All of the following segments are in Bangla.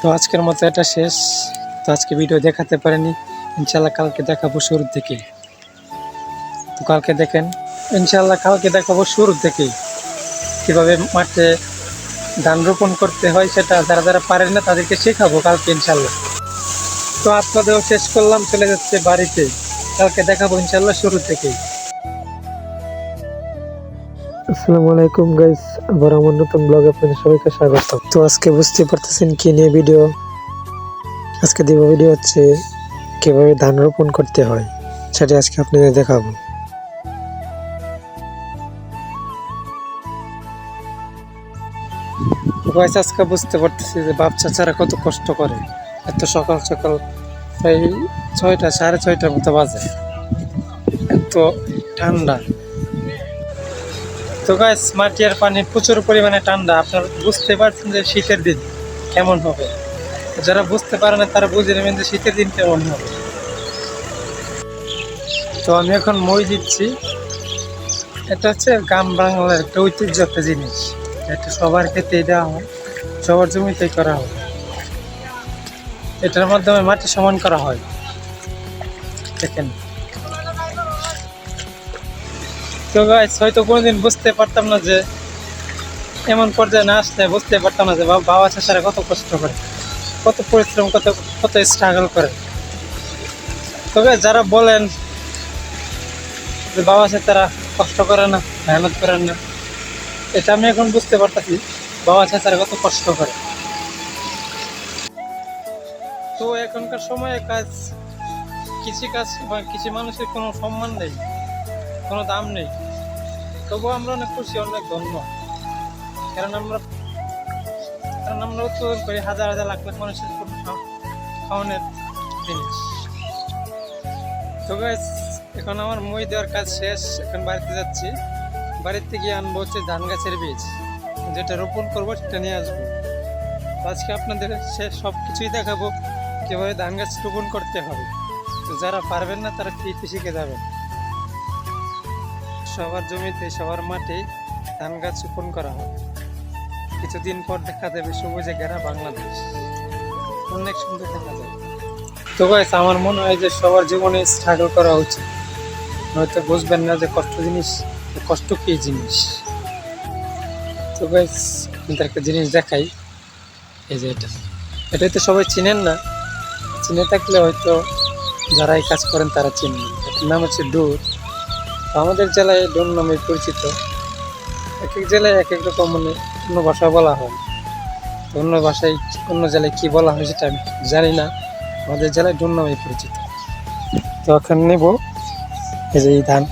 তো আজকের মতো এটা শেষ। তো আজকে ভিডিও দেখাতে পারিনি। ইনশাল্লাহ কালকে দেখাবো শুরুর থেকে তো কালকে দেখেন ইনশাল্লাহ কালকে দেখাবো শুরুর থেকে কীভাবে মাঠে ধান রোপণ করতে হয় সেটা যারা যারা পারেন না তাদেরকে শেখাবো কালকে ইনশাল্লাহ তো আপনাদেরও শেষ করলাম, চলে যাচ্ছে বাড়িতে। কালকে দেখাবো ইনশাল্লাহ শুরু থেকেই আসসালামু আলাইকুম গাইস আবার আমার নতুন ব্লগ আপনাদের সবাইকে স্বাগত তো আজকে বুঝতে পারতেছেন কি নিয়ে ভিডিও। আজকে দিব ভিডিও হচ্ছে কীভাবে ধান রোপণ করতে হয়, সেটা আজকে আপনাদের দেখাবো। গাইস আজকে বুঝতে পারতেছি যে বাপ চাচারা কত কষ্ট করে। এত সকাল সকাল প্রায় ছয়টা, সাড়ে ছয়টার মতো বাজে। এত ঠান্ডা। তো গাছ মাটি আর পানি প্রচুর পরিমাণে ঠান্ডা। আপনারা বুঝতে পারছেন যে শীতের দিন কেমন হবে। যারা বুঝতে পারে না, তারা বুঝে নেবেন যে শীতের দিন কেমন হবে। তো আমি এখন মই দিচ্ছি। এটা হচ্ছে গ্রাম বাংলার একটা ঐতিহ্য একটা জিনিস। এটা সবার ক্ষেত্রেই দেওয়া হয়, সবার জমিতেই করা হয়। এটার মাধ্যমে মাটি সমান করা হয়। দেখেন। তো গাইস হয়তো কোনোদিন বুঝতে পারতাম না যে এমন পর্যায়ে না আসলে বুঝতে পারতাম না যে বাবা চাষারা কত কষ্ট করে, কত পরিশ্রম, কত কত স্ট্রাগল করে। তবে যারা বলেন যে বাবা চাচারা কষ্ট করে না, মেহনত করেন না, এটা আমি এখন বুঝতে পারতেছি, বাবা চাচারা কত কষ্ট করে। তো এখনকার সময়ে কাজ, কৃষিকাজ বা কৃষি মানুষের কোনো সম্মান নেই। কোনো দাম নেই। তবুও আমরা অনেক খুশি অনেক ধন্য। কারণ আমরা কারণ আমরা উৎপাদন করি হাজার হাজার লাখ লাখ মানুষের খাওয়ানোর জিনিস। তো guys, এখন আমার মই দেওয়ার কাজ শেষ। এখন বাড়িতে যাচ্ছি। বাড়িতে গিয়ে আনব হচ্ছে ধান গাছের বীজ। যেটা রোপণ করব সেটা নিয়ে আসব। আজকে আপনাদের সে সব কিছুই দেখাবো কীভাবে ধান গাছ রোপণ করতে হবে। তো যারা পারবেন না তারা ফ্রিতে শিখে যাবেন। সবার জমিতে, সবার মাঠে ধান গাছ রোপণ করা হয়। কিছুদিন পর দেখা যাবে সবুজে ঘেরা বাংলাদেশ। অনেক সুন্দর দেখা যাবে তো গাইস আমার মনে হয় যে সবার জীবনে স্ট্রাগল করা উচিত। হয়তো বুঝবেন না যে কষ্ট জিনিস, কষ্ট কি জিনিস। তো গাইস আপনাদের একটা জিনিস দেখাই। এই যে এটা। এটা তো সবাই চিনেন না। চিনে থাকলে হয়তো যারা এই কাজ করেন তারা চিনবেন। এটার নাম হচ্ছে তো আমাদের জেলায় ডোন নামে পরিচিত। এক এক জেলায় এক এক রকম মানে অন্য ভাষা বলা হয়। অন্য ভাষায় অন্য জেলায় কি বলা হয় সেটা আমি জানি না। আমাদের জেলায় ডোন নামে পরিচিত। তো এখন নেব এই যে এই ধান।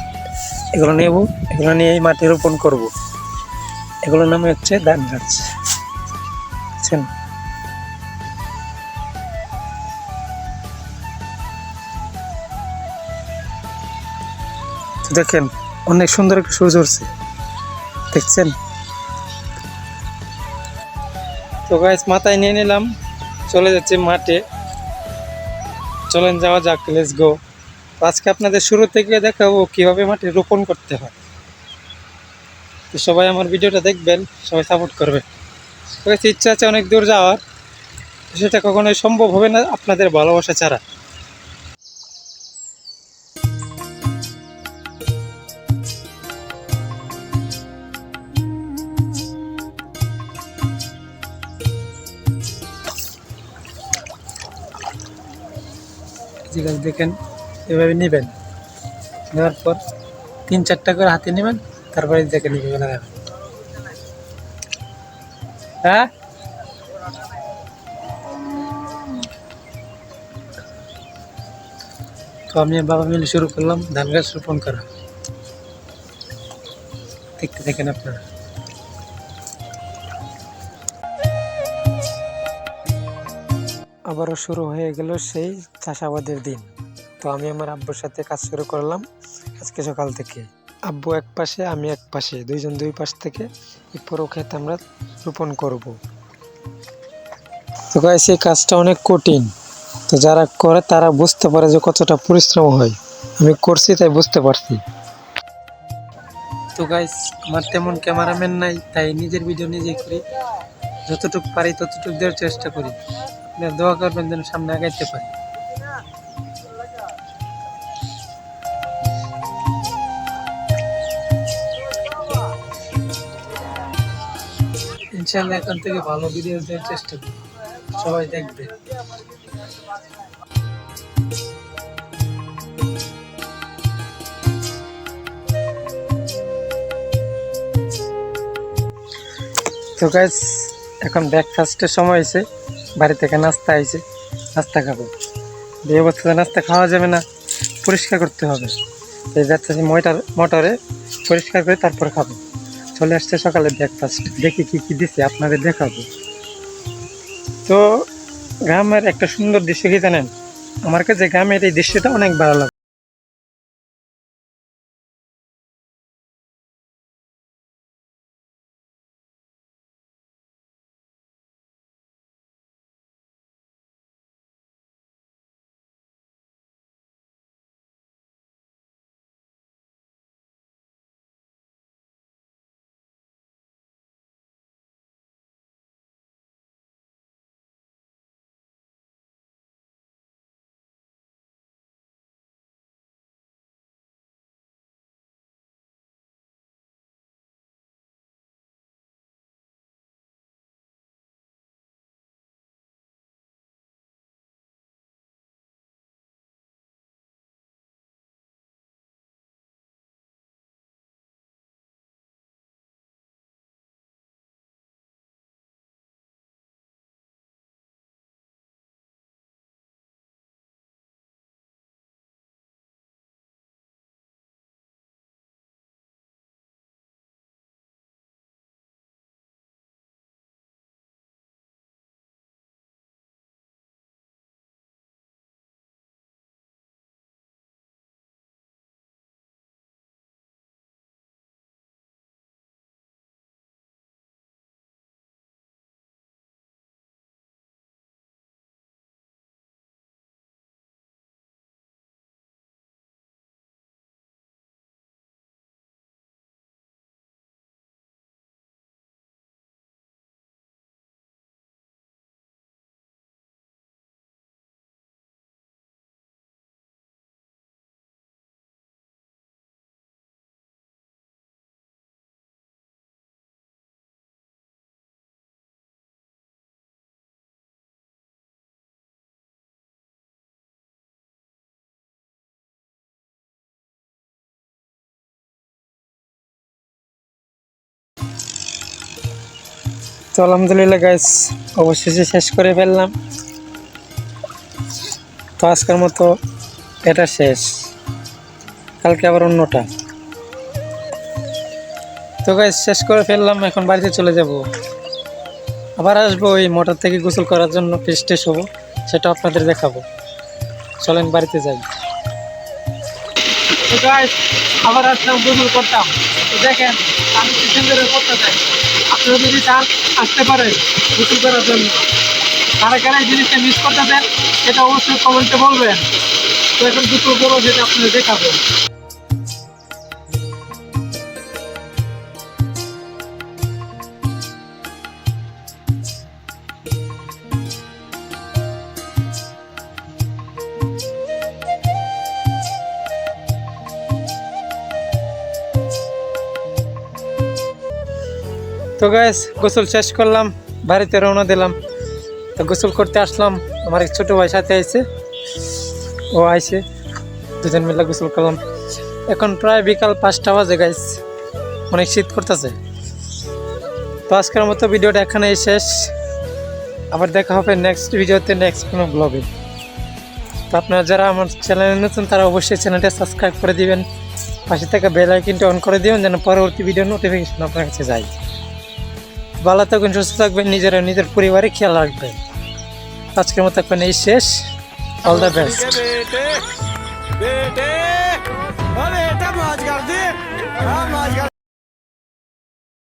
এগুলো নেব, এগুলো নিয়ে এই মাটি রোপণ করব। এগুলোর নামে হচ্ছে ধান গাছ। বুঝছেন? দেখেন, অনেক সুন্দর একটা সূর্য উঠছে। দেখছেন? তো গাছ মাথায় নিয়ে নিলাম, চলে যাচ্ছে মাঠে। চলেন, যাওয়া যাক লেটস গো আজকে আপনাদের শুরু থেকে দেখাবো কীভাবে মাঠে রোপণ করতে হয়। তো সবাই আমার ভিডিওটা দেখবেন, সবাই সাপোর্ট করবে। ইচ্ছা আছে অনেক দূর যাওয়ার, সেটা কখনোই সম্ভব হবে না আপনাদের ভালোবাসা ছাড়া। ঠিক আছে দেখেন, এভাবে নেবেন। নেওয়ার পর তিন চারটা করে হাতে নেবেন, তারপরে দেখে নিবে বেলা যাবে হ্যাঁ? তো আমি আর বাবা মিলে শুরু করলাম, ধান গাছ রোপণ করা। দেখতে দেখেন আপনারা। আবারও শুরু হয়ে গেল সেই চাষাবাদের দিন। তো আমি আমার আব্বুর সাথে কাজ শুরু করলাম আজকে সকাল থেকে। আব্বু এক পাশে, আমি এক পাশে, দুইজন দুই পাশ থেকে এই পুরো ক্ষেত আমরা রোপণ করব। তো গাইস এই কাজটা অনেক কঠিন। তো যারা করে তারা বুঝতে পারে যে কতটা পরিশ্রম হয়। আমি করছি তাই বুঝতে পারছি। তো গাইস আমার তেমন ক্যামেরাম্যান নাই, তাই নিজের ভিডিও নিজে করি। যতটুকু পারি ততটুকু দেওয়ার চেষ্টা করি। দোয়া করবেন যেন সামনে আগাইতে পারি। ইনশাল্লাহ এখন থেকে ভালো ভিডিও দেওয়ার চেষ্টা করি সবাই দেখবে। তো গাইস এখন ব্রেকফাস্টের সময় হয়েছে। বাড়ি থেকে নাস্তা আইছে, নাস্তা খাব। বিয়ে বছরে নাস্তা খাওয়া যাবে না, পরিষ্কার করতে হবে। এই যাচ্ছে মোটর মোটরে পরিষ্কার করে তারপর খাব। চলে আসছে সকালে ব্রেকফাস্ট দেখি কি কি দিছে আপনাদের দেখাবো। তো গ্রামের একটা সুন্দর দৃশ্য কি জানেন? আমার কাছে গ্রামের এই দৃশ্যটা অনেক ভালো লাগে। তো আলহামদুলিল্লাহ গাইস অবশেষে শেষ করে ফেললাম। তো আজকের মতো এটা শেষ। কালকে আবার অন্যটা। তো গাইস শেষ করে ফেললাম, এখন বাড়িতে চলে যাব। আবার আসব ওই মোটর থেকে গোসল করার জন্য ফ্রেশ ট্রেশ হব, সেটা আপনাদের দেখাবো। চলেন বাড়িতে যাই। আবার আসলাম, গোসল করতাম। দেখেন, আমি কি সুন্দর করতে চাই। আপনারা যদি চান আসতে পারেন গোসল করার জন্য। কারা কারা এই জিনিসটা মিস করতেছেন, সেটা অবশ্যই কমেন্টে বলবেন। তো এখন দুটো করব যেটা আপনাদের দেখাবো। তো গ্যাস গোসল শেষ করলাম, বাড়িতে রওনা দিলাম। তো গোসল করতে আসলাম, আমার এক ছোটো ভাই সাথে আইছে। ও আইছে, দুজন মিলে গোসল করলাম। এখন প্রায় বিকাল পাঁচটা বাজে গাইস অনেক শীত করতেছে। তো আজকের মতো ভিডিওটা এখানেই শেষ। আবার দেখা হবে নেক্সট ভিডিওতে নেক্সট কোনো ব্লগে তো আপনারা যারা আমার চ্যানেলে নতুন, তারা অবশ্যই চ্যানেলটা সাবস্ক্রাইব করে দিবেন। পাশে থেকে বেল আইকনটা অন করে দিবেন, যেন পরবর্তী ভিডিও নোটিফিকেশন আপনার কাছে যায়। ভালো থাকবেন সুস্থ থাকবেন নিজেরা নিজের পরিবারে খেয়াল রাখবেন আজকের মতো এখন এই শেষ অল দ্য বেস্ট बेटे बेटे ओ बेटा मौज कर दे हाँ मौज कर